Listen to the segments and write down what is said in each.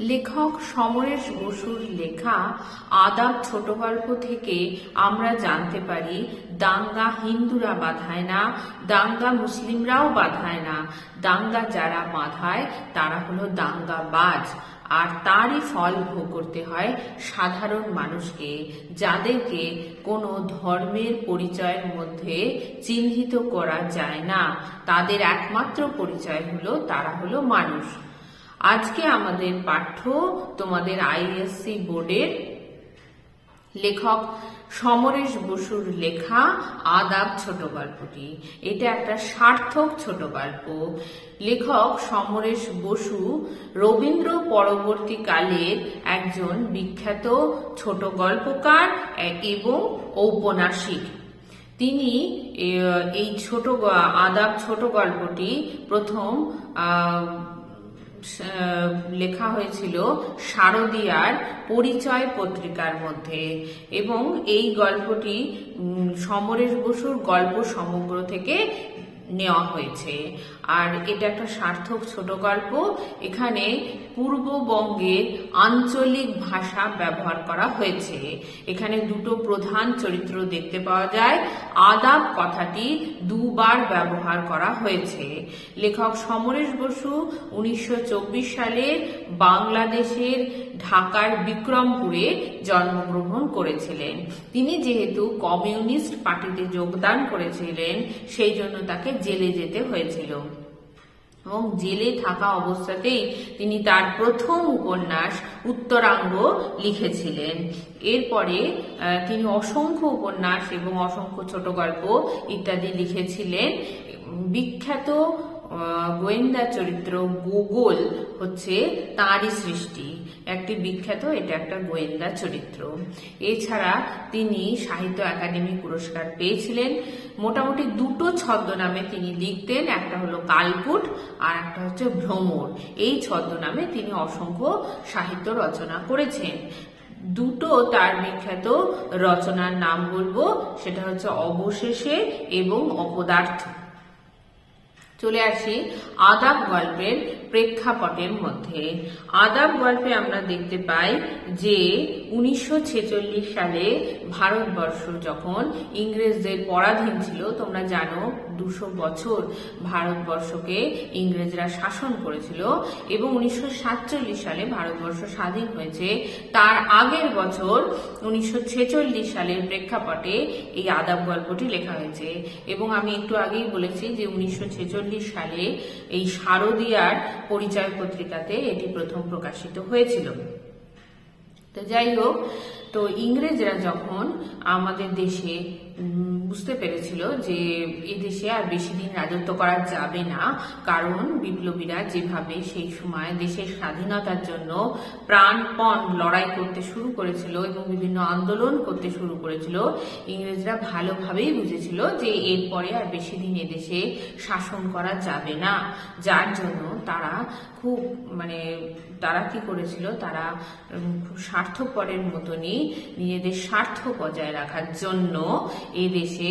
লেখক সমরেশ বসুর লেখা আদাব ছোট গল্প থেকে আমরা জানতে পারি, দাঙ্গা হিন্দুরা বাধায় না, দাঙ্গা মুসলিমরাও বাধায় না। দাঙ্গা যারা বাধায়, তারা হলো দাঙ্গাবাজ। আর তারই ফল ভোগ করতে হয় সাধারণ মানুষকে, যাদেরকে কোনো ধর্মের পরিচয়ের মধ্যে চিহ্নিত করা যায় না। তাদের একমাত্র পরিচয় হলো, তারা হলো মানুষ। আজকে আমাদের পাঠ্য তোমাদের আইএসসি বোর্ডের লেখক সমরেশ বসুর লেখা আদাব ছোট গল্পটি। এটা একটা সার্থক ছোট গল্প। লেখক সমরেশ বসু রবীন্দ্র পরবর্তীকালের একজন বিখ্যাত ছোট গল্পকার এবং ঔপন্যাসিক। তিনি এই ছোট আদাব ছোট গল্পটি প্রথম লেখা হয়েছিল শারদিয়ার পরিচয় পত্রিকার মধ্যে। এবং এই গল্পটি সমরেশ বসুর গল্প সমগ্র থেকে নেওয়া হয়েছে। আর এটা একটা সার্থক ছোট গল্প। এখানে পূর্ববঙ্গের আঞ্চলিক ভাষা ব্যবহার করা হয়েছে। এখানে দুটো প্রধান চরিত্র দেখতে পাওয়া যায়। আদাব কথাটি দুবার ব্যবহার করা হয়েছে। লেখক সমরেশ বসু উনিশশো চব্বিশ সালে বাংলাদেশের ঢাকার বিক্রমপুরে জন্মগ্রহণ করেছিলেন। তিনি যেহেতু কমিউনিস্ট পার্টিতে যোগদান করেছিলেন, সেই জন্য তাকে জেলে যেতে হয়েছিল। এবং জেলে থাকা অবস্থাতেই তিনি তার প্রথম উপন্যাস উত্তরাঙ্গ লিখেছিলেন। এরপরে তিনি অসংখ্য উপন্যাস এবং অসংখ্য ছোট গল্প ইত্যাদি লিখেছিলেন। বিখ্যাত গোয়েন্দা চরিত্র গুগল হচ্ছে তাঁরই সৃষ্টি। একটি বিখ্যাত, এটা একটা গোয়েন্দা চরিত্র। এছাড়া তিনি সাহিত্য একাডেমি পুরস্কার পেয়েছিলেন। মোটামুটি দুটো ছদ্মনামে তিনি লিখতেন, একটা হলো কালপুট আর একটা হচ্ছে ভ্রমর। এই ছদ্মনামে তিনি অসংখ্য সাহিত্য রচনা করেছেন। দুটো তার বিখ্যাত রচনার নাম বলব, সেটা হচ্ছে অবশেষে এবং অপদার্থ। চলে আসি আদাব গল্পের প্রেক্ষাপটের মধ্যে আদাব গল্পে আমরা দেখতে পাই যে উনিশশো ছেচল্লিশ সালে ভারতবর্ষ যখন ইংরেজদের পরাধীন ছিল, তোমরা জানো দুশো বছর ভারতবর্ষকে ইংরেজরা শাসন করেছিল এবং উনিশশো সাতচল্লিশ সালে ভারতবর্ষ স্বাধীন হয়েছে। তার আগের বছর উনিশশো ছেচল্লিশ সালের প্রেক্ষাপটে এই আদাব গল্পটি লেখা হয়েছে এবং আমি একটু আগেই বলেছি যে উনিশশো ছেচল্লিশ সালে এই শারদিয়ার পরিচয় পত্রিকাতে এটি প্রথম প্রকাশিত হয়েছিল। তো যাই হোক তো ইংরেজরা যখন আমাদের দেশে বুঝতে পেরেছিল যে এদেশে আর বেশি দিন রাজত্ব করা যাবে না, কারণ বিপ্লবীরা যেভাবে সেই সময় দেশের স্বাধীনতার জন্য প্রাণপণ লড়াই করতে শুরু করেছিল এবং বিভিন্ন আন্দোলন করতে শুরু করেছিল, ইংরেজরা ভালোভাবেই বুঝেছিল যে এরপরে আর বেশি দিন এদেশে শাসন করা যাবে না। যার জন্য তারা খুব মানে তারা কি করেছিল? তারা খুব স্বার্থপরের মতনই নিজেদের স্বার্থ বজায় রাখার জন্য এই দেশে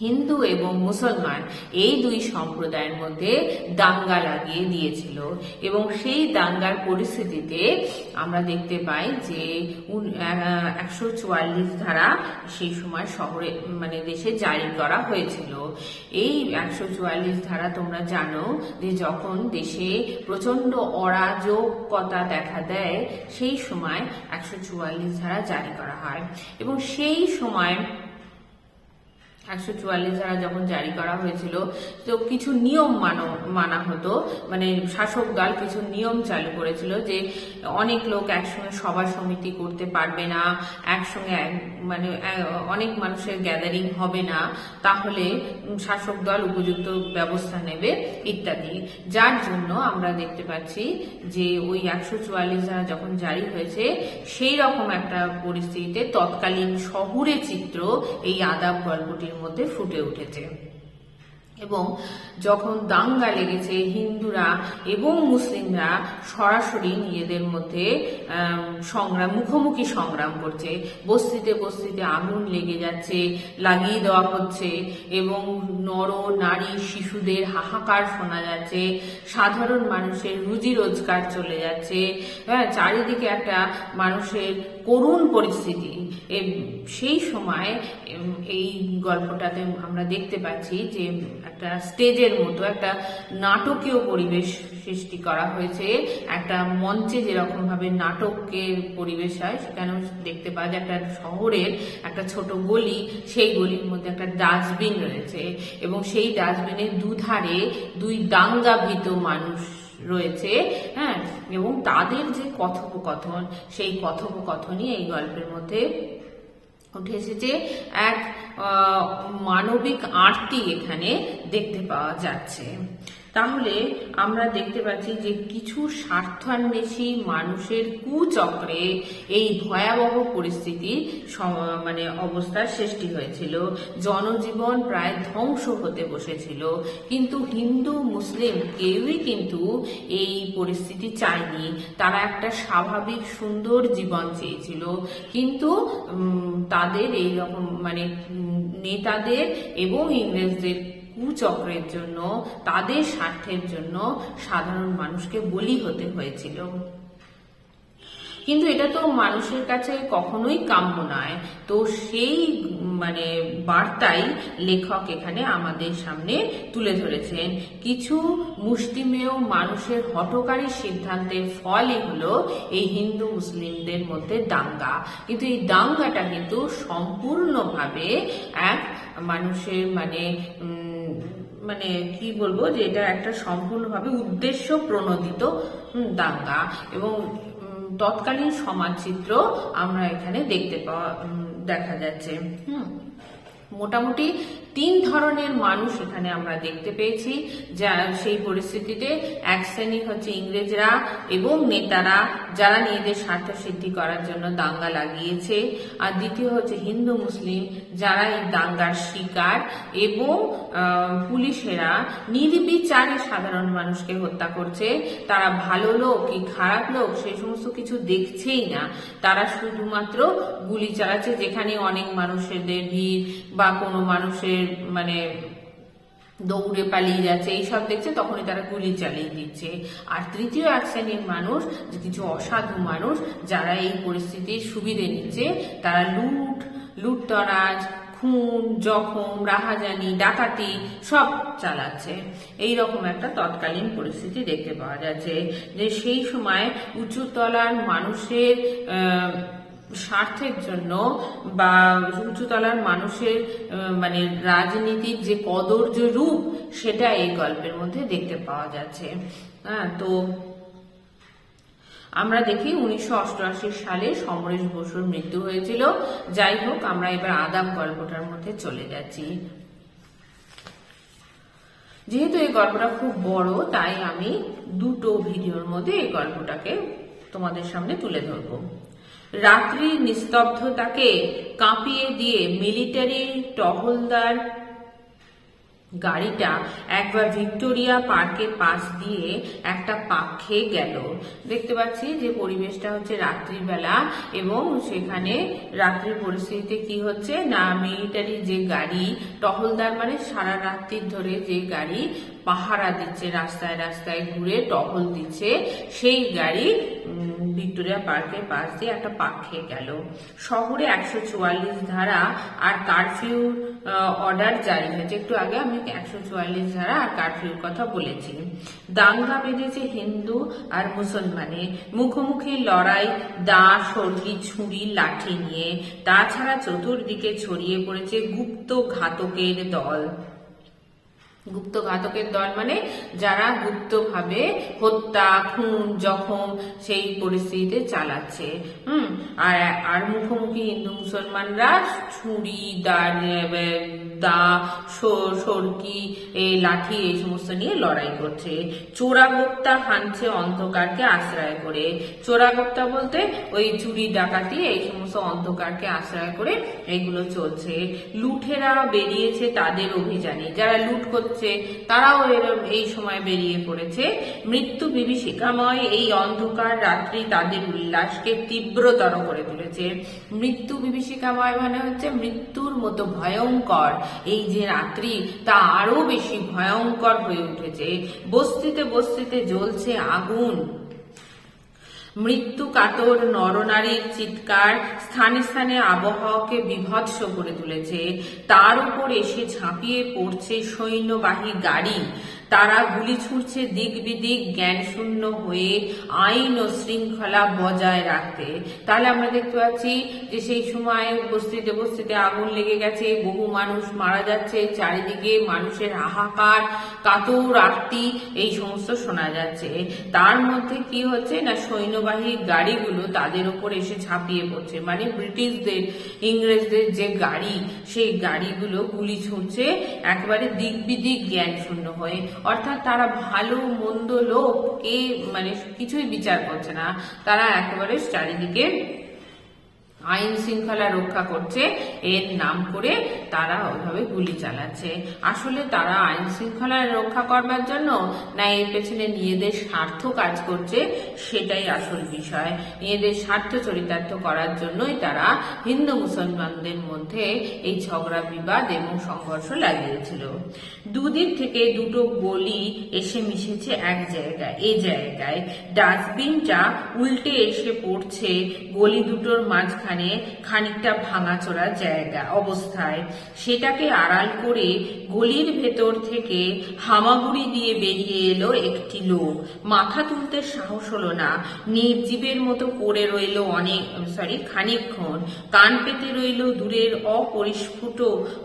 হিন্দু এবং মুসলমান এই দুই সম্প্রদায়ের মধ্যে দাঙ্গা লাগিয়ে দিয়েছিল। এবং সেই দাঙ্গার পরিস্থিতিতে আমরা দেখতে পাই যে একশো চুয়াল্লিশ ধারা সেই সময় শহরে মানে দেশে জারি করা হয়েছিল। এই একশো চুয়াল্লিশ ধারা তোমরা জানো যে, যখন দেশে প্রচণ্ড অরাজকতা দেখা দেয়, সেই সময় একশো চুয়াল্লিশ ধারা জারি করা হয়। এবং সেই সময় একশো চুয়াল্লিশ ধারা যখন জারি করা হয়েছিল, তো কিছু নিয়ম মানো, মানা হতো। মানে শাসক দল কিছু নিয়ম চালু করেছিল যে অনেক লোক একসঙ্গে সভা সমিতি করতে পারবে না, একসঙ্গে এক- মানে অনেক মানুষের গ্যাদারিং হবে না, তাহলে শাসক দল উপযুক্ত ব্যবস্থা নেবে, ইত্যাদি। যার জন্য আমরা দেখতে পাচ্ছি যে ওই একশো চুয়াল্লিশ ধারা যখন জারি হয়েছে, সেই রকম একটা পরিস্থিতিতে তৎকালীন শহুরে চিত্র এই আদাব গল্পটির মধ্যে ফুটে উঠেছে। এবং যখন দাঙ্গা লেগেছে, হিন্দুরা এবং মুসলিমরা সরাসরি নিজেদের মধ্যে সংগ্রাম, মুখোমুখি সংগ্রাম করছে। বস্তিতে বস্তিতে আগুন লেগে যাচ্ছে, লাগিয়ে দেওয়া হচ্ছে এবং নর, নারী, শিশুদের হাহাকার শোনা যাচ্ছে। সাধারণ মানুষের রুজি রোজগার চলে যাচ্ছে। হ্যাঁ চারিদিকে একটা মানুষের করুণ পরিস্থিতি। সেই সময় এই গল্পটাতে আমরা দেখতে পাচ্ছি যে একটা স্টেজের মতো একটা নাটকীয় পরিবেশ সৃষ্টি করা হয়েছে। একটা মঞ্চে যেরকম ভাবে নাটকের পরিবেশ হয়, সেখানেও দেখতে পাওয়া যায় একটা শহরের একটা ছোট গলি, সেই গলির মধ্যে একটা ডাস্টবিন রয়েছে এবং সেই ডাস্টবিনের দুধারে দুই দাঙ্গাভীত মানুষ রয়েছে হ্যাঁ? এবং তাদের যে কথোপকথন, সেই কথোপকথনই এই গল্পের মধ্যে উঠে এসেছে। এক মানবিক আরতি এখানে দেখতে পাওয়া যাচ্ছে। তাহলে আমরা দেখতে পাচ্ছি যে কিছু স্বার্থান্বেষী মানুষের কুচক্রে এই ভয়াবহ পরিস্থিতি মানে অবস্থার সৃষ্টি হয়েছিল। জনজীবন প্রায় ধ্বংস হতে বসেছিল। কিন্তু হিন্দু, মুসলিম কেউই কিন্তু এই পরিস্থিতি চায়নি। তারা একটা স্বাভাবিক, সুন্দর জীবন চেয়েছিল। কিন্তু তাদের এই রকম মানে নেতাদের এবং ইংরেজদের কুচক্রের জন্য, তাদের স্বার্থের জন্য সাধারণ মানুষকে বলি হতে হয়েছিল। কিন্তু এটা তো মানুষের কাছে কখনোই কাম্য নয়। তো সেই মানে বার্তাই লেখক এখানে আমাদের সামনে তুলে ধরেছেন। কিছু মুষ্টিমেয় মানুষের হটকারী সিদ্ধান্তের ফলই হলো এই হিন্দু মুসলিমদের মধ্যে দাঙ্গা। কিন্তু এই দাঙ্গাটা কিন্তু সম্পূর্ণভাবে এক মানুষের মানে মানে কি বলব, যে এটা একটা সম্পূর্ণভাবে উদ্দেশ্য প্রণোদিত দাঙ্গা এবং তৎকালীন সমাজচিত্র আমরা এখানে দেখতে পাওয়া দেখা যাচ্ছে। হুম, মোটামুটি তিন ধরনের মানুষ এখানে আমরা দেখতে পেয়েছি, যা সেই পরিস্থিতিতে এক শ্রেণি হচ্ছে ইংরেজরা এবং নেতারা, যারা নিজেদের স্বার্থ সিদ্ধি করার জন্য দাঙ্গা লাগিয়েছে। আর দ্বিতীয় হচ্ছে হিন্দু, মুসলিম, যারা এই দাঙ্গার শিকার এবং পুলিশেরা নির্বিচারে সাধারণ মানুষকে হত্যা করছে। তারা ভালো লোক কি খারাপ লোক সেই সমস্ত কিছু দেখছেই না। তারা শুধুমাত্র গুলি চালাচ্ছে যেখানে অনেক মানুষেদের ভিড় বা কোনো মানুষের মানে দৌড়ে পালিয়ে যাচ্ছে, এইসব দেখছে, তখনই তারা গুলি চালিয়ে দিচ্ছে। আর তৃতীয় এক শ্রেণির মানুষ, যে কিছু অসাধু মানুষ, যারা এই পরিস্থিতির সুবিধে নিচ্ছে, তারা লুট, লুটতরাজ, খুন, জখম, রাহাজানি, ডাকাতি, সব চালাচ্ছে। এই রকম একটা তৎকালীন পরিস্থিতি দেখতে পাওয়া যাচ্ছে। যে সেই সময় উঁচুতলার মানুষের স্বার্থের জন্য বা উঁচুতলার মানুষের মানে রাজনীতির যে কদর্য রূপ, সেটা এই গল্পের মধ্যে দেখতে পাওয়া যাচ্ছে। হ্যাঁ তো আমরা দেখি উনিশশো অষ্টআশি সালে সমরেশ বসুর মৃত্যু হয়েছিল। যাই হোক, আমরা এবার আদাব গল্পটার মধ্যে চলে যাচ্ছি। যেহেতু এই গল্পটা খুব বড়, তাই আমি দুটো ভিডিওর মধ্যে এই গল্পটাকে তোমাদের সামনে তুলে ধরবো। রাত্রির নিস্তব্ধতাকে কাঁপিয়ে দিয়ে মিলিটারি টহলদার গাড়িটা একবার ভিক্টোরিয়া পার্কের পাশ দিয়ে একটা পাক খেয়ে গেল। দেখতে পাচ্ছি যে পরিবেশটা হচ্ছে রাত্রিবেলা এবং সেখানে রাত্রির পরিস্থিতিতে কি হচ্ছে? না, মিলিটারি যে গাড়ি, টহলদার মানে সারা রাত্রির ধরে যে গাড়ি পাহারা দিচ্ছে, রাস্তায় রাস্তায় ঘুরে টহল দিচ্ছে, সেই গাড়ি ভিক্টোরিয়া পার্কের পাশ দিয়ে একটা পাক খেয়ে গেল। শহরে একশো চুয়াল্লিশ ধারা আর কারফিউ অর্ডার জারি হয়েছে। একটু আগে আমি একশো চুয়াল্লিশ ধারা আর কারফিউর কথা বলেছি। দাঙ্গা বেঁধেছে হিন্দু আর মুসলমানে। মুখোমুখি লড়াই, দা সর্গি ছুরি, লাঠি নিয়ে। তাছাড়া চতুর্দিকে ছড়িয়ে পড়েছে গুপ্ত ঘাতকের দল। গুপ্ত ঘাতকের দল মানে যারা গুপ্তভাবে হত্যা, খুন, জখম সেই পরিস্থিতিতে চালাচ্ছে। হুম? আর আর মুখোমুখি হিন্দু মুসলমানরা ছুরি দা সরকি লাঠি এই সমস্ত নিয়ে লড়াই করছে। চোরাগোপ্তা হানছে অন্ধকারকে আশ্রয় করে। চোরাগোপ্তা বলতে ওই চুরি, ডাকাতি এই সমস্ত অন্ধকারকে আশ্রয় করে এগুলো চলছে। লুঠেরা বেরিয়েছে তাদের অভিযানে। যারা লুট করতে হচ্ছে, তারাও এই সময় বেরিয়ে পড়েছে। মৃত্যু বিভীষিকাময় এই অন্ধকার রাত্রি তাদের উল্লাসকে তীব্রতর করে তুলেছে। মৃত্যু বিভীষিকাময় মানে হচ্ছে মৃত্যুর মতো ভয়ঙ্কর। এই যে রাত্রি, তা আরও বেশি ভয়ঙ্কর হয়ে উঠেছে। বস্তিতে বস্তিতে জ্বলছে আগুন। মৃত্যু কাতর নরনারীর চিৎকার স্থানে স্থানে আবহাওয়াকে বিভৎস করে তুলেছে। তার উপর এসে ঝাঁপিয়ে পড়ছে সৈন্যবাহী গাড়ি। তারা গুলি ছুটছে দিক বিদিক, জ্ঞান শূন্য হয়ে আইন ও শৃঙ্খলা বজায় রাখতে। তাহলে আমরা দেখতে পাচ্ছি যে সেই সময় বস্তিতে বস্তিতে আগুন লেগে গেছে, বহু মানুষ মারা যাচ্ছে, চারিদিকে মানুষের হাহাকার, কাতর আরতি এই সমস্ত শোনা যাচ্ছে। তার মধ্যে কি হচ্ছে না, সৈন্যবাহী গাড়িগুলো তাদের ওপর এসে ঝাঁপিয়ে পড়ছে। মানে ব্রিটিশদের, ইংরেজদের যে গাড়ি, সেই গাড়িগুলো গুলি ছুটছে একবারে দিক বিদিক জ্ঞান শূন্য হয়ে। অর্থাৎ তারা ভালো মন্দ লোক কে মানে কিছুই বিচার করছে না। তারা একেবারে চারিদিকে আইন শৃঙ্খলা রক্ষা করছে, এর নাম করে তারা ওইভাবে গুলি চালাচ্ছে। আসলে তারা আইন শৃঙ্খলা রক্ষা করবার জন্য না, এর পেছনে নিজেদের স্বার্থ কাজ করছে, সেটাই আসল বিষয়। নিজেদের স্বার্থ চরিতার্থ করার জন্যই তারা হিন্দু মুসলমানদের মধ্যে এই ঝগড়া, বিবাদ এবং সংঘর্ষ লাগিয়েছিল। দুদিক থেকে দুটো গলি এসে মিশেছে এক জায়গায়, এ জায়গায়। ডাস্টবিনটা উল্টে এসে পড়ছে, গলি দুটোর মাঝখানে খানিকটা ভাঙাচোরা জায়গা, অবস্থায়। সেটাকে আড়াল করে গলির ভেতর থেকে হামাগুড়ি দিয়ে বেরিয়ে এলো একটি লোক। মাথা তুলতে সাহস হলো না। নির্জীবের মতো পড়ে রইল অনেক সরি খানিকক্ষণ। কান পেতে রইল দূরের অপরিস্ফুট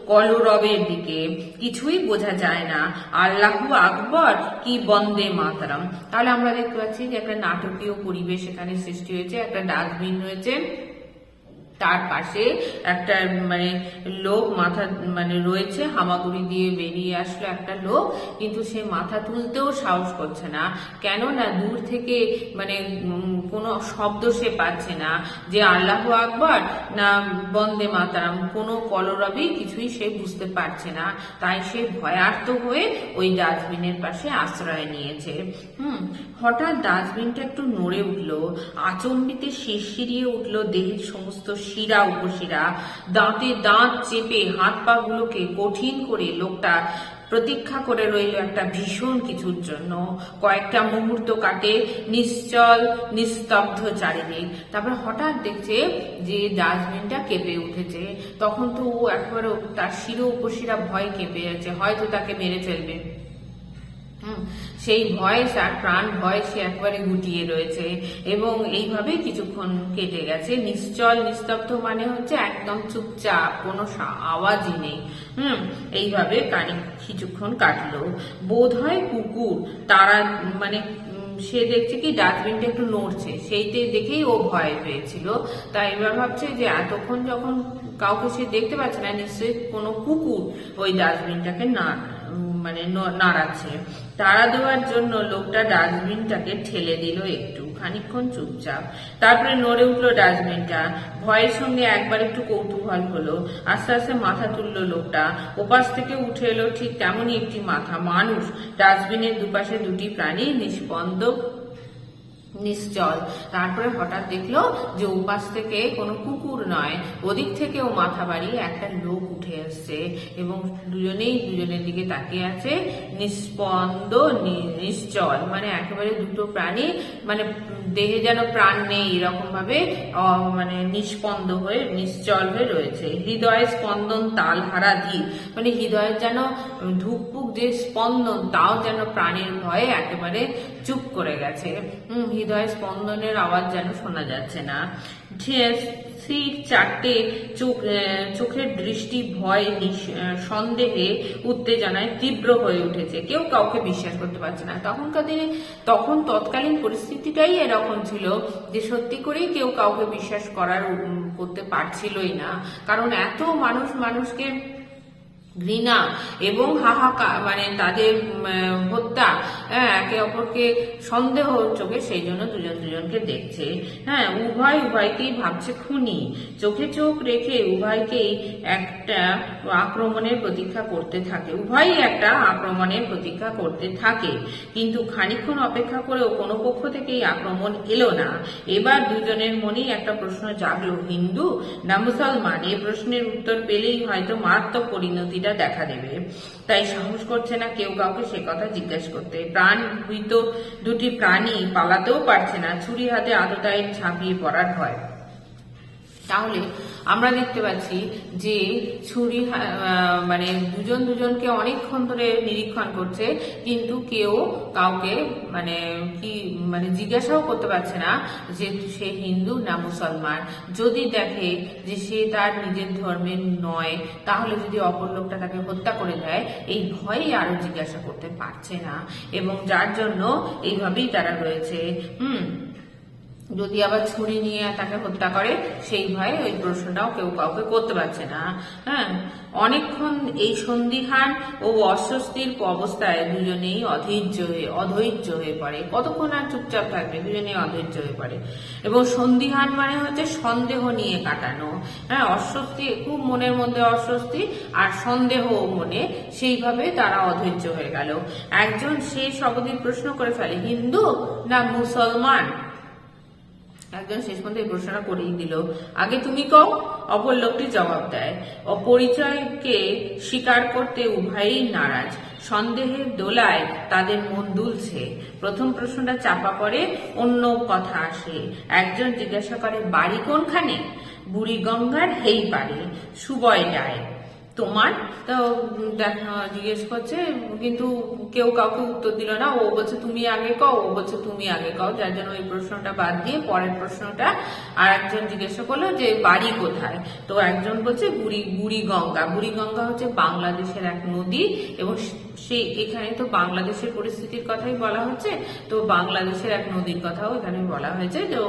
কলরবের দিকে। কিছুই বোঝা যায় না। আল্লাহু আকবর, কি বন্দে মাতারাম। তাহলে আমরা দেখতে পাচ্ছি যে একটা নাটকীয় পরিবেশ এখানে সৃষ্টি হয়েছে, একটা ডাস্টবিন রয়েছে। তার পাশে একটা মানে লোক মাথা মানে রয়েছে, হামাগুড়ি দিয়ে বেরিয়ে আসলো একটা লোক, কিন্তু সে মাথা তুলতেও সাহস করছে না। কেন না দূর থেকে মানে কোনো শব্দ সে পাচ্ছে না যে আল্লাহ আকবর না বন্দে মাতারাম, কোনো কলরবই কিছুই সে বুঝতে পারছে না। তাই সে ভয়ার্ত হয়ে ওই ডাস্টবিনের পাশে আশ্রয় নিয়েছে। হুম, হঠাৎ ডাস্টবিনটা একটু নড়ে উঠল, আচম্বিতে শিরশিরিয়ে উঠল দেহের সমস্ত শিরা উপশিরা। দাঁতে দাঁত চেপে হাত পা গুলোকে কঠিন করে লোকটা প্রতীক্ষা করে রইল একটা ভীষণ কিছুর জন্য। কয়েকটা মুহূর্ত কাটে, নিশ্চল, নিস্তব্ধ চারিদিক। তারপর হঠাৎ দেখছে যে ডাস্টবিনটা কেঁপে উঠেছে। তখন তো ও একবারে তার শিরো উপশিরা ভয় কেঁপে যাচ্ছে, হয়তো তাকে মেরে ফেলবে। সেই ভয় তার প্রাণ ভয় সে একবারে গুটিয়ে রয়েছে এবং এইভাবে কিছুক্ষণ কেটে গেছে। নিশ্চল, নিস্তব্ধ মানে হচ্ছে একদম চুপচাপ, কোনো আওয়াজই নেই। হুম, এইভাবে কানে, কিছুক্ষণ কাটলো। বোধ হয় কুকুর, তারা মানে সে দেখছে কি ডাস্টবিনটা একটু নড়ছে, সেইতে দেখেই ও ভয় পেয়েছিল। তাই এবার ভাবছে যে এতক্ষণ যখন কাউকে সে দেখতে পাচ্ছে না, নিশ্চয়ই কোনো কুকুর ওই ডাস্টবিনটাকে না মানে নাড়াচ্ছে। তাড়া দেওয়ার জন্য লোকটা ডাস্টবিনটাকে ঠেলে দিল একটু খানিক্ষণ চুপচাপ। তারপরে নড়ে উঠল ডাস্টবিনটা। ভয়ের সঙ্গে একবার একটু কৌতূহল হলো। আস্তে আস্তে মাথা তুললো লোকটা। ওপাশ থেকে উঠে এলো ঠিক তেমনই একটি মাথা। মানুষ, ডাস্টবিনের দুপাশে দুটি প্রাণী নিষ্পন্দ নিশ্চল। তারপরে হঠাৎ দেখল যে উপাস থেকে কোনো কুকুর নয়। ওদিক থেকেও মাথা বাড়িয়ে একটা লোক উঠে আসছে এবং দুজনেই দুজনের দিকে তাকিয়ে আছে। নিষ্পন্দ, নি- নিশ্চল। মানে একেবারে দুটো প্রাণী মানে দেহে যেন প্রাণ নেই এরকম ভাবে মানে নিষ্পন্দ হয়ে, নিশ্চল হয়ে রয়েছে। হৃদয়ে স্পন্দন তাল হারা ধীর। মানে হৃদয়ের যেন ধুকপুক যে স্পন্দন, তাও যেন প্রাণের ভয়ে একেবারে চুপ করে গেছে। হৃদয় স্পন্দনের আওয়াজ যেন শোনা যাচ্ছে না। চারটে চোখ চোখের দৃষ্টি, ভয় সন্দেহে উত্তেজনায় তীব্র হয়ে উঠেছে। কেউ কাউকে বিশ্বাস করতে পারছে না। তখনকার দিনে, তখন তৎকালীন পরিস্থিতিটাই এরকম ছিল যে সত্যি করেই কেউ কাউকে বিশ্বাস করার করতে পারছিলই না। কারণ এত মানুষ মানুষকে ঘৃণা এবং হাহাকার মানে তাদের হত্যা হ্যাঁ, একে অপরকে সন্দেহ চোখে সেই জন্য দুজন দুজনকে দেখছে। হ্যাঁ উভয় উভয়কেই ভাবছে খুনি। চোখে চোখ রেখে উভয়কেই একটা আক্রমণের প্রতীক্ষা করতে থাকে। উভয়ই একটা আক্রমণের প্রতীক্ষা করতে থাকে। কিন্তু খানিকক্ষণ অপেক্ষা করেও কোনো পক্ষ থেকেই আক্রমণ এলো না। এবার দুজনের মনেই একটা প্রশ্ন জাগলো হিন্দু না মুসলমান? এই প্রশ্নের উত্তর পেলেই হয়তো মারাত্মক পরিণতিটা দেখা দেবে। তাই সাহস করছে না কেউ কাউকে সে কথা জিজ্ঞেস করতে। প্রাণ দুটি প্রাণী পালাতেও পারছে না। ছুরি হাতে আততায় ছাপিয়ে পড়ার ভয়। তাহলে আমরা দেখতে পাচ্ছি যে ছুরি মানে দুজন দুজনকে অনেকক্ষণ ধরে নিরীক্ষণ করছে, কিন্তু কেউ কাউকে মানে কি মানে জিজ্ঞাসাও করতে পারছে না যে সে হিন্দু না মুসলমান। যদি দেখে যে সে তার নিজের ধর্মের নয়, তাহলে যদি অপর লোকটা তাকে হত্যা করে দেয়, এই ভয়েই আরও জিজ্ঞাসা করতে পারছে না। এবং যার জন্য এইভাবেই তারা রয়েছে। হুম? যদি আবার ছুরি নিয়ে তাকে হত্যা করে, সেই ভয়ে ওই প্রশ্নটাও কেউ কাউকে করতে পারছে না। হ্যাঁ অনেকক্ষণ এই সন্দিহান ও অস্বস্তির অবস্থায় দুজনেই অধৈর্য হয়ে অধৈর্য হয়ে পড়ে। কতক্ষণ আর চুপচাপ থাকবে? দুজনেই অধৈর্য হয়ে পড়ে। এবং সন্দিহান মানে হচ্ছে সন্দেহ নিয়ে কাটানো। হ্যাঁ অস্বস্তি, খুব মনের মধ্যে অস্বস্তি আর সন্দেহ মনে, সেইভাবে তারা অধৈর্য হয়ে গেল। একজন শেষ অবধি প্রশ্ন করে ফেলে, হিন্দু না মুসলমান? একজন শেষ পর্যন্ত এই প্রশ্নটা করেই দিল। আগে তুমি কও, অপর লোকটি জবাব দেয়। অপরিচয়কে স্বীকার করতে উভয়ই নারাজ। সন্দেহের দোলায় তাদের মন দুলছে। প্রথম প্রশ্নটা চাপা পড়ে, অন্য কথা আসে। একজন জিজ্ঞাসা করে, বাড়ি কোনখানে? বুড়ি গঙ্গার হেই পারে সুবয় ডায় তোমার? তো দেখা জিজ্ঞেস করছে, কিন্তু কেউ কাউকে উত্তর দিল না। ও বলছে, তুমি আগে কও। ও বলছে, তুমি আগে কও। যার জন্য ওই প্রশ্নটা বাদ দিয়ে পরের প্রশ্নটা আর একজন জিজ্ঞাসা করল যে, বাড়ি কোথায়? তো একজন বলছে, বুড়ি বুড়ি গঙ্গা বুড়ি গঙ্গা হচ্ছে বাংলাদেশের এক নদী এবং সেই এখানে তো বাংলাদেশের পরিস্থিতির কথাই বলা হচ্ছে। তো বাংলাদেশের এক নদীর কথাও এখানে বলা হয়েছে। তো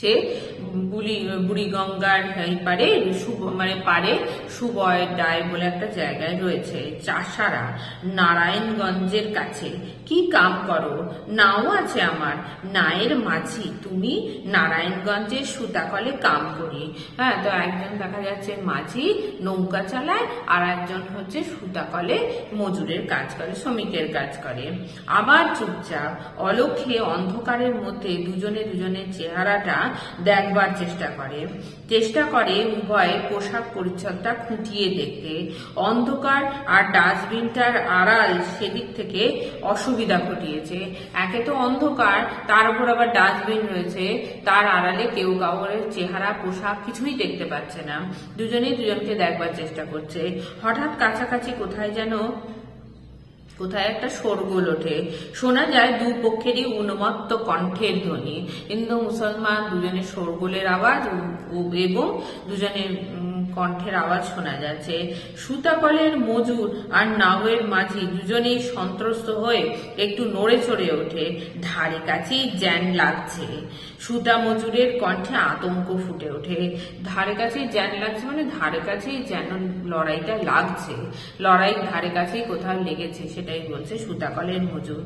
সে বুড়ি বুড়ি গঙ্গার পারে সুব- মানে পারে সুবয় ডায় বলে একটা জায়গায় রয়েছে, চাষারা, নারায়ণগঞ্জের কাছে। কি কাম করো? নাও আছে আমার। নায়ের মাঝি, তুমি নারায়ণগঞ্জের সুতাকলে কাম করি। হ্যাঁ তো একজন দেখা যাচ্ছে মাঝি নৌকা চালায়, আর একজন হচ্ছে সুতাকলে মজুরের কাজ করে, শ্রমিকের কাজ করে। আবার চুপচাপ, অলক্ষে, অন্ধকারের মধ্যে দুজনে দুজনের চেহারাটা দেখবার চেষ্টা করে। চেষ্টা করে উভয় পোশাক পরিচ্ছদটা খুঁটিয়ে দেখতে। অন্ধকার আর ডাস্টবিনটার আড়াল সেদিক থেকে অসুবিধা ঘটিয়েছে। একে তো অন্ধকার, তার উপর আবার ডাস্টবিন রয়েছে। তার আড়ালে কেউ কাউরের চেহারা, পোশাক কিছুই দেখতে পাচ্ছে না। দুজনেই দুজনকে দেখবার চেষ্টা করছে। হঠাৎ কাছাকাছি কোথায় যেন, কোথায় একটা শোরগোল ওঠে। শোনা যায় দু পক্ষেরই উন্মত্ত কণ্ঠের ধ্বনি। হিন্দু, মুসলমান, দুজনের শোরগোলের আওয়াজ এবং দুজনের কণ্ঠের আওয়াজ শোনা যাচ্ছে। সুতাকলের মজুর আর নাওয়ের মাঝি দুজনেই সন্ত্রস্ত হয়ে একটু নড়ে চড়ে ওঠে। ধারে কাছেই জ্যান লাগছে। সুতা মজুরের কণ্ঠে আতঙ্ক ফুটে ওঠে। ধারে কাছেই জ্যান লাগছে মানে ধারে কাছেই যেন লড়াইটা লাগছে। লড়াই ধারে কাছেই কোথাও লেগেছে সেটাই বলছে সুতাকলের মজুর।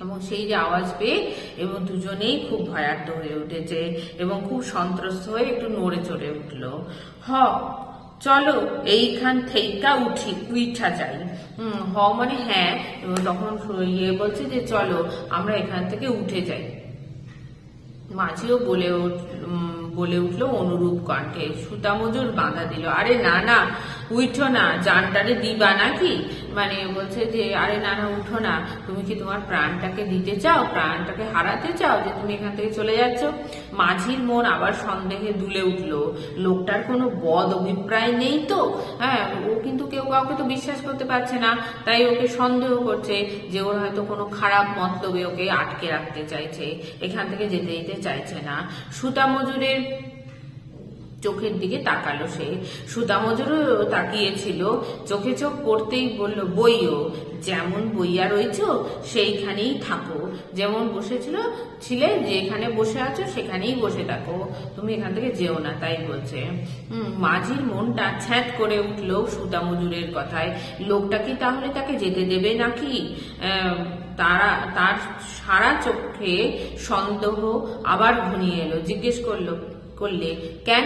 এবং সেই যে আওয়াজ পেয়ে এবং দুজনেই খুব ভয়ার্থ হয়ে উঠেছে এবং খুব সন্ত্রস্ত হয়ে একটু নড়ে চড়ে উঠল। হ, চলো এইখান থেইকা উঠি, উইঠা যাই। হ মানে হ্যাঁ তখন ইয়ে বলছে যে চলো আমরা এখান থেকে উঠে যাই। মাঝিও বলে বলে উঠল অনুরূপ কণ্ঠে। সুতামজুর বাঁধা দিল, আরে না না উঠো না, জানটারে দিবা নাকি? মানে বলছে যে, আরে না না, উঠো না। তুমি কি তোমার প্রাণটাকে দিতে চাও? প্রাণটাকে হারাতে চাও যে তুমি এখান থেকে চলে যাচ্ছ? মাঝির মন আবার সন্দেহে দুলে উঠল। লোকটার কোনো বদ অভিপ্রায় নেই তো। হ্যাঁ ও কিন্তু কেউ কাউকে তো বিশ্বাস করতে পারছে না। তাই ওকে সন্দেহ করছে যে ওর হয়তো কোনো খারাপ মন্তব্যে ওকে আটকে রাখতে চাইছে। এখান থেকে যেতে দিতে চাইছে না। সুতা মজুরের চোখের দিকে তাকালো সে। সুদামজুরও তাকিয়েছিল। চোখে চোখ পড়তেই বলল, বইও, যেমন বইয়া রয়েছ সেইখানেই থাকো। যেমন বসেছিল, ছিলে, যেখানে বসে আছো, সেখানেই বসে থাকো। তুমি এখান থেকে যেও না, তাই বলছে। মাঝির মনটা ছ্যাঁত করে উঠল সুদামজুরের কথায়। লোকটা কি তাহলে তাকে যেতে দেবে নাকি? তারা, তার সারা চোখে সন্দেহ আবার ঘনিয়ে এলো। জিজ্ঞেস করল, করলে কেন?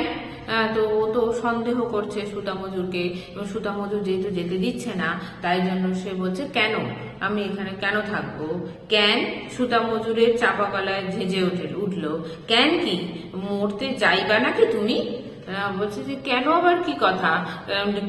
তো ও তো সন্দেহ করছে সুতা মজুরকে। এবং সুতা মজুর যেহেতু যেতে দিচ্ছে না, তাই জন্য সে বলছে, কেন? আমি এখানে কেন থাকব? ক্যান সুতা মজুরের চাপা গলায় ঝেঁঝে উঠে উঠল। ক্যান কি? মরতে যাইবা নাকি তুমি? বলছে যে, কেন আবার কি কথা?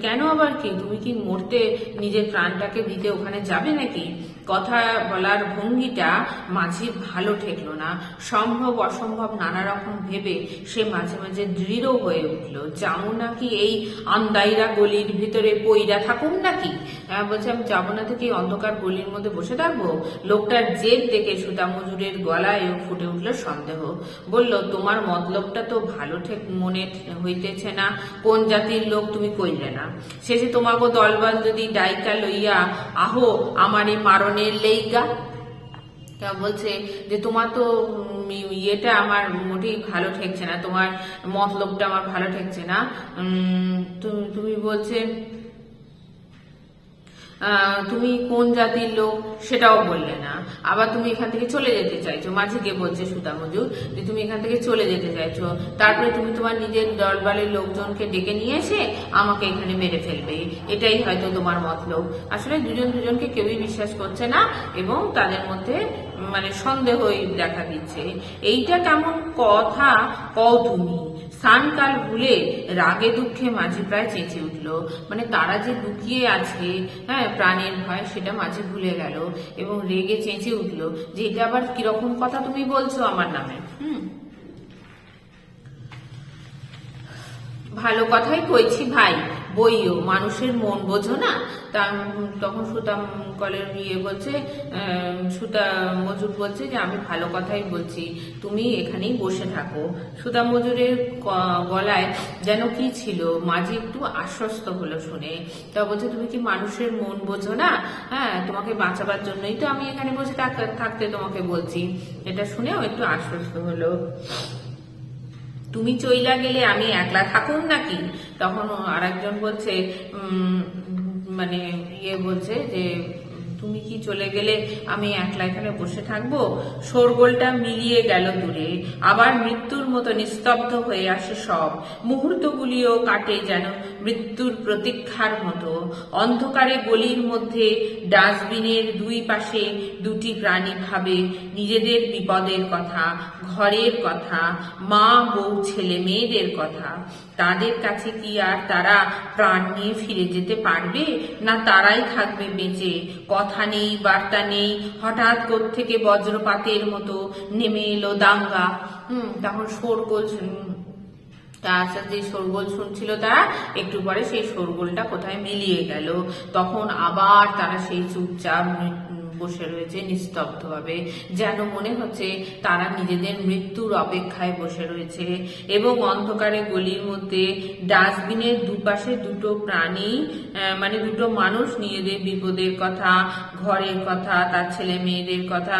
কেন আবার কি? তুমি কি মরতে নিজের প্রাণটাকে দিতে ওখানে যাবে নাকি? কথা বলার ভঙ্গিটা মাঝে ভালো ঠেকলো না। সম্ভব অসম্ভব নানা রকম ভেবে সে মাঝে মাঝে দৃঢ় হয়ে উঠল। যাও নাকি এই আন্দাইরা গলির ভিতরে পইরা থাকুন নাকি? আহ, বলছে আমি যাব না থেকে অন্ধকার গলির মধ্যে বসে থাকব? লোকটার জেদ দেখে সুতা মজুরের গলায় ফুটে উঠল সন্দেহ। বলল তোমার মতলবটা তো ভালো ঠেক মনে হইতেছে না। কোন জাতির লোক তুমি কইলে না। শেষে তোমাকে দলবল যদি ডাইকা লইয়া আহো আমার এই মারণের লেইগা তা বলছে যে, তোমার তো ইয়েটা আমার মোটেই ভালো ঠেকছে না। তোমার মতলবটা আমার ভালো ঠেকছে না। তুমি বলছে তুমি কোন জাতির লোক সেটাও বললে না। আবার তুমি এখান থেকে চলে যেতে চাইছো। মাঝে গিয়ে বলছে সুতা মজুর যে তুমি এখান থেকে চলে যেতে চাইছো। তারপরে তুমি তোমার নিজের দলবালের লোকজনকে ডেকে নিয়ে এসে আমাকে এখানে মেরে ফেলবে। এটাই হয়তো তোমার মতলব। আসলে দুজন দুজনকে কেউই বিশ্বাস করছে না এবং তাদের মধ্যে মানে সন্দেহই দেখা দিচ্ছে। এইটা কেমন কথা? কও তুমি স্নানকাল ভুলে রাগে দুঃখে মাঝে প্রায় চেঁচে উঠল। মানে তারা যে লুকিয়ে আছে হ্যাঁ প্রাণের ভয়, সেটা মাঝে ভুলে গেল এবং রেগে চেঁচে উঠল। যে এটা আবার কীরকম কথা তুমি বলছো আমার নামে? হুম। ভালো কথাই কইছি ভাই। বইও, মানুষের মন বোঝো না? তা তখন সুতাম কলের ইয়ে বলছে সুতা মজুর বলছে যে, আমি ভালো কথাই বলছি, তুমি এখানেই বসে থাকো। সুতা মজুরের গলায় যেন কি ছিল, মাঝে একটু আশ্বস্ত হলো শুনে। তা বলছে, তুমি কি মানুষের মন বোঝো না? হ্যাঁ তোমাকে বাঁচাবার জন্যই তো আমি এখানে বসে থাক- থাকতে তোমাকে বলছি। এটা শুনেও একটু আশ্বস্ত হলো। তুমি চইলা গেলে আমি একলা থাকুন নাকি? তখন আর একজন বলছে মানে ইয়ে বলছে যে তুমি কি চলে গেলে আমি একলা এখানে বসে থাকব? শোরগোলটা মিলিয়ে গেল দূরে। আবার মৃত্যুর মতো নিস্তব্ধ হয়ে আসে সব। মুহূর্তগুলিও কাটে যেন মৃত্যুর প্রতীক্ষার মতো। অন্ধকারে গলির মধ্যে ডাস্টবিনের দুই পাশে দুটি প্রাণী ভাবে নিজেদের বিপদের কথা, ঘরের কথা, মা, বউ, ছেলে, মেয়েদের কথা। তাদের কাছে কি আর তারা প্রাণ নিয়ে ফিরে যেতে পারবে? না তারাই থাকবে বেঁচে? কথা নেই, বার্তা নেই, হঠাৎ থেকে বজ্রপাতের মতো নেমে এলো দাঙ্গা। হুম, তখন শোরগোল তার সাথে যে শোরগোল শুনছিল তারা, একটু পরে সেই শোরগোলটা কোথায় মিলিয়ে গেল। তখন আবার তারা সেই চুপচাপ বসে রয়েছে নিস্তব্ধভাবে, যেন মনে হচ্ছে তারা নিজেদের মৃত্যুর অপেক্ষায় বসে রয়েছে এবং অন্ধকারে গলির মধ্যে ডাস্টবিনের দুপাশে দুটো প্রাণী মানে দুটো মানুষ নিজেদের বিপদের কথা, ঘরের কথা, তার ছেলে মেয়েদের কথা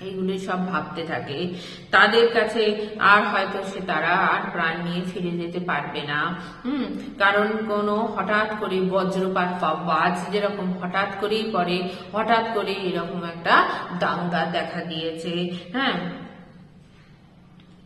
এইগুলি সব ভাবতে থাকে। তাদের কাছে আর হয়তো সে তারা আর প্রাণ নিয়ে ফিরে যেতে পারবে না। হুম, কারণ কোনো হঠাৎ করে বজ্রপাত বাজ যেরকম হঠাৎ করেই পড়ে, হঠাৎ করে এরকম একটা দাঙ্গা দেখা দিয়েছে। হ্যাঁ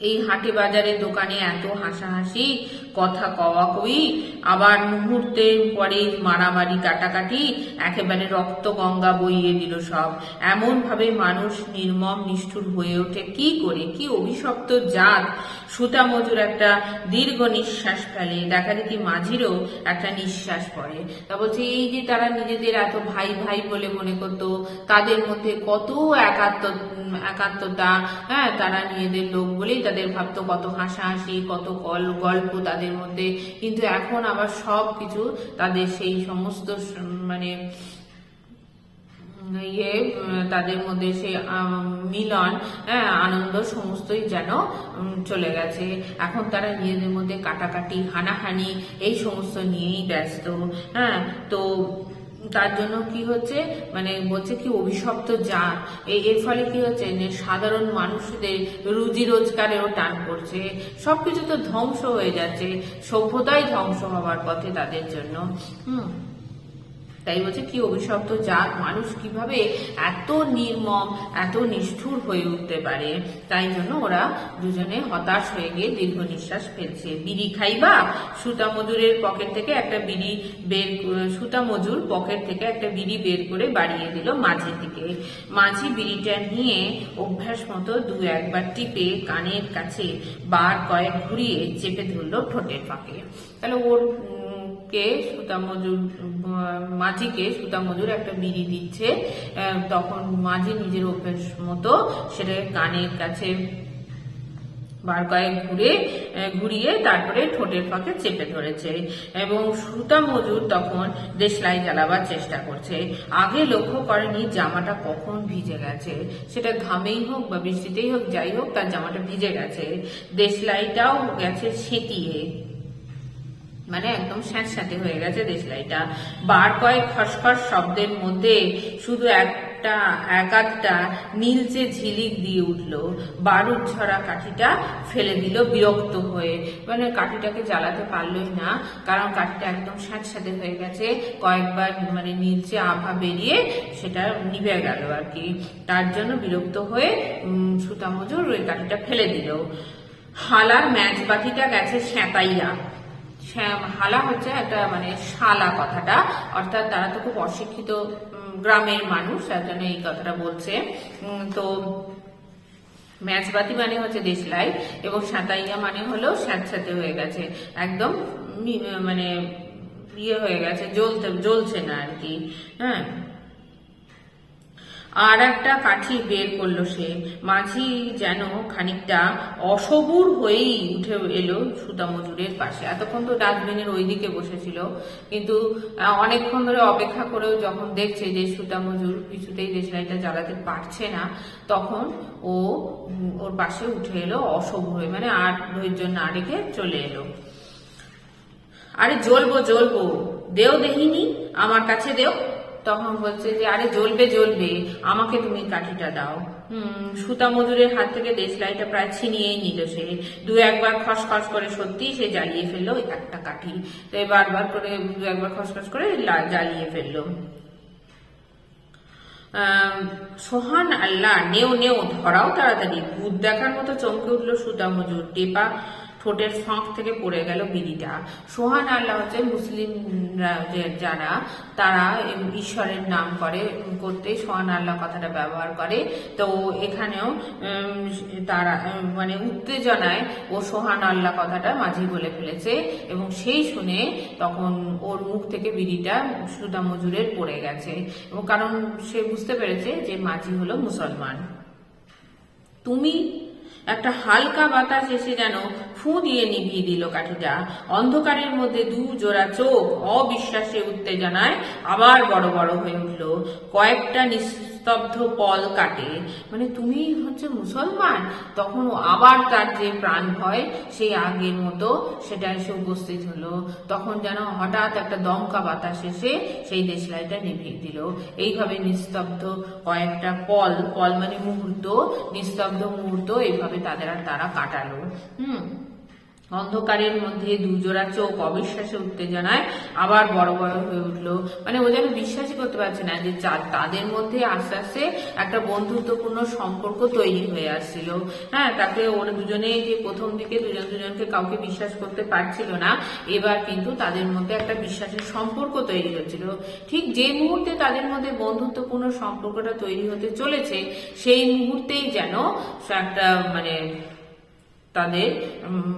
এই হাটে বাজারে দোকানে এত হাসাহাসি, কথা কওয়া কই, আবার মুহূর্তে পরে মারামারি, কাটাকাটি, একেবারে রক্ত গঙ্গা বইয়ে দিল সব। এমন ভাবে মানুষ নির্মম, নিষ্ঠুর হয়ে ওঠে। কি করে? কি অভিশপ্ত জাত? সুতা মজুর একটা দীর্ঘ নিঃশ্বাস ফেলে। দেখা দেখি মাঝিরও একটা নিঃশ্বাস পড়ে। তা বলছে, এই যে তারা নিজেদের এত ভাই ভাই বলে মনে করতো, তাদের মধ্যে কত একাত্ম, একাত্মতা হ্যাঁ তারা নিজেদের লোক বলেই তাদের ভাবতো কত হাসাহাসি কত কল গল্প তাদের মধ্যে। কিন্তু এখন আবার সব কিছু তাদের সেই সমস্ত মানে ইয়ে তাদের মধ্যে সে মিলন হ্যাঁ, আনন্দ সমস্তই যেন চলে গেছে। এখন তারা নিজেদের মধ্যে কাটাকাটি হানাহানি এই সমস্ত নিয়েই ব্যস্ত হ্যাঁ। তো তার জন্য কি হচ্ছে? মানে বলছে কি অভিশপ্ত যান এর ফলে কি হচ্ছে? সাধারণ মানুষদের রুজি রোজগারেও টান পড়ছে। সবকিছু তো ধ্বংস হয়ে যাচ্ছে। সভ্যতাই ধ্বংস হওয়ার পথে তাদের জন্য। হুম। তাই বলছে, কি অভিশপ্ত জাত, মানুষ কীভাবে এত নির্মম, এত নিষ্ঠুর হয়ে উঠতে পারে? তাই জন্য ওরা দুজনে হতাশ হয়ে গিয়ে দীর্ঘ নিঃশ্বাস ফেলছে। বিড়ি খাইবা? সুতা মজুরের পকেট থেকে একটা বিড়ি বের সুতা মজুর পকেট থেকে একটা বিড়ি বের করে বাড়িয়ে দিল মাঝির দিকে। মাঝি বিড়িটা নিয়ে অভ্যাস মতো দু একবার টিপে কানের কাছে বার কয়েক ঘুরিয়ে চেপে ধরলো ঠোঁটের ফাঁকে। তাহলে ওর কে সুতা মজুর মাঝিকে সুতা মজুর একটা বিড়ি দিচ্ছে তখন মাঝি নিজের অভ্যেস মতো সেটা কানের কাছে বার কয়েক ঘুরে ঘুরিয়ে তারপরে ঠোঁটের ফাঁকে চেপে ধরেছে এবং সুতা মজুর তখন দেশলাই জ্বালাবার চেষ্টা করছে। আগে লক্ষ্য করেনি জামাটা কখন ভিজে গেছে। সেটা ঘামেই হোক বা বৃষ্টিতেই হোক, যাই হোক, তার জামাটা ভিজে গেছে। দেশলাইটাও গেছে সেটিয়ে মানে একদম স্যাঁতস্যাঁতে হয়ে গেছে দেশলাইটা। বার কয়েক খসখস শব্দের মধ্যে শুধু একটা একাধটা নীলচে ঝিলিক দিয়ে উঠল বারুদ ঝরা কাঠিটা ফেলে দিল বিরক্ত হয়ে। মানে কাঠিটাকে জ্বালাতে পারলোই না কারণ কাঠিটা একদম স্যাঁতস্যাঁতে হয়ে গেছে। কয়েকবার মানে নীলচে আভা বেরিয়ে সেটা নিভে গেল আর কি। তার জন্য বিরক্ত হয়ে উম, সুতা মজুর ওই কাঠিটা ফেলে দিল। হালার ম্যাচ বাতিটা গেছে স্যাঁতাইয়া হালা হচ্ছে একটা মানে শালা কথাটা। অর্থাৎ তারা তো খুব অশিক্ষিত গ্রামের মানুষ, তার জন্য এই কথাটা বলছে। তো ম্যাচবাতি মানে হচ্ছে দেশলাই এবং সাঁতাইয়া মানে হলো স্যাঁতস্যাঁতে হয়ে গেছে। একদম মানে ইয়ে হয়ে গেছে, জ্বলতে, জ্বলছে না আর কি। হ্যাঁ? আর একটা কাঠি বের করল সে। মাঝি যেন খানিকটা অসবুর হয়েই উঠে এলো সুতা মজুরের পাশে। এতক্ষণ তো ডাস্টবিনের ওই দিকে বসেছিল। কিন্তু অনেকক্ষণ ধরে অপেক্ষা করেও যখন দেখছে যে সুতা মজুর কিছুতেই দেশলাইটা জ্বালাতে পারছে না, তখন ও ওর পাশে উঠে এলো অসবুর হয়ে। মানে আর ধৈর্য না রেখে চলে এলো। আরে জ্বলবো জ্বলবো। দেও দেহিনি আমার কাছে দেও। তখন বলছে যে, আরে, জ্বলবে জ্বলবে, আমাকে তুমি কাঠিটা দাও। হুম, সুতা মজুরের হাত থেকে দেশলাইটা প্রায় ছিনিয়েই নিল সে। দু একবার খসখস করে সত্যি সে জ্বালিয়ে ফেলল একটা কাঠি। তো বারবার করে দু একবার খসখস করে জ্বালিয়ে ফেলল। সোহান আল্লাহ, নেও নেও, ধরাও তাড়াতাড়ি। ভূত দেখার মতো চমকে উঠল সুতা মজুর। টেপা ঠোঁটের ফাঁক থেকে পড়ে গেল বিড়িটা। সোহান আল্লাহ হচ্ছে মুসলিম যারা, তারা ঈশ্বরের নাম করে করতে সোহান আল্লাহ কথাটা ব্যবহার করে। তো এখানেও তারা মানে উত্তেজনায় ও সোহান আল্লাহ কথাটা মাঝি বলে ফেলেছে এবং সেই শুনে তখন ওর মুখ থেকে বিড়িটা সুদা মজুরের পড়ে গেছে। এবং কারণ সে বুঝতে পেরেছে যে মাঝি হলো মুসলমান। তুমি একটা হালকা বাতাস এসে যেন ফু দিয়ে নিভিয়ে দিল কাঠিটা অন্ধকারের মধ্যে দু জোড়া চোখ অবিশ্বাসে উত্তেজনায় আবার বড় বড় হয়ে উঠল। কয়েকটা নিস্তব্ধ পল কাটে। মানে তুমি হচ্ছে মুসলমান? তখন আবার তার যে প্রাণ ভয়, সেই আগের মতো সেটা এসে উপস্থিত হলো। তখন যেন হঠাৎ একটা দমকা বাতাস এসে সেই দেশলাইটা নিভিয়ে দিল। এইভাবে নিস্তব্ধ কয়েকটা পল পল মানে মুহূর্ত, নিস্তব্ধ মুহূর্ত এইভাবে তাদের আর তারা কাটালো। হুম। অন্ধকারের মধ্যে দুজোড়া চোখ অবিশ্বাসে উত্তেজনায় আবার বড় বড় হয়ে উঠল। মানে ও যেন বিশ্বাসই করতে পারছে না যে তাদের মধ্যে আস্তে আস্তে একটা বন্ধুত্বপূর্ণ সম্পর্ক তৈরি হয়ে আসছিল। হ্যাঁ তাকে ওরা দুজনে যে প্রথম দিকে দুজন দুজনকে কাউকে বিশ্বাস করতে পারছিল না, এবার কিন্তু তাদের মধ্যে একটা বিশ্বাসের সম্পর্ক তৈরি হচ্ছিল। ঠিক যে মুহূর্তে তাদের মধ্যে বন্ধুত্বপূর্ণ সম্পর্কটা তৈরি হতে চলেছে, সেই মুহূর্তেই যেন একটা মানে তাদের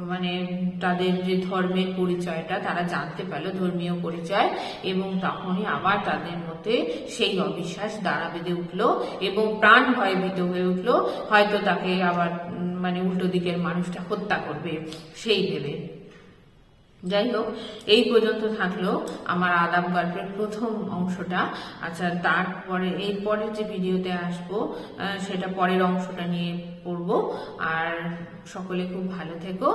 মানে তাদের যে ধর্মের পরিচয়টা, তারা জানতে পারল ধর্মীয় পরিচয় এবং তখনই আবার তাদের মধ্যে সেই অবিশ্বাস দাঁড়া বেঁধে উঠল এবং প্রাণ ভয়ভীত হয়ে উঠল। হয়তো তাকে আবার মানে উল্টো দিকের মানুষটা হত্যা করবে, সেই ভেবে। যাই হোক, এই পর্যন্ত থাকল আমার আদাব গল্পের প্রথম অংশটা। আচ্ছা তারপরে এই পরের যে ভিডিওতে আসব সেটা পরের অংশটা নিয়ে পড়ব। আর সকলে খুব ভালো থেকো।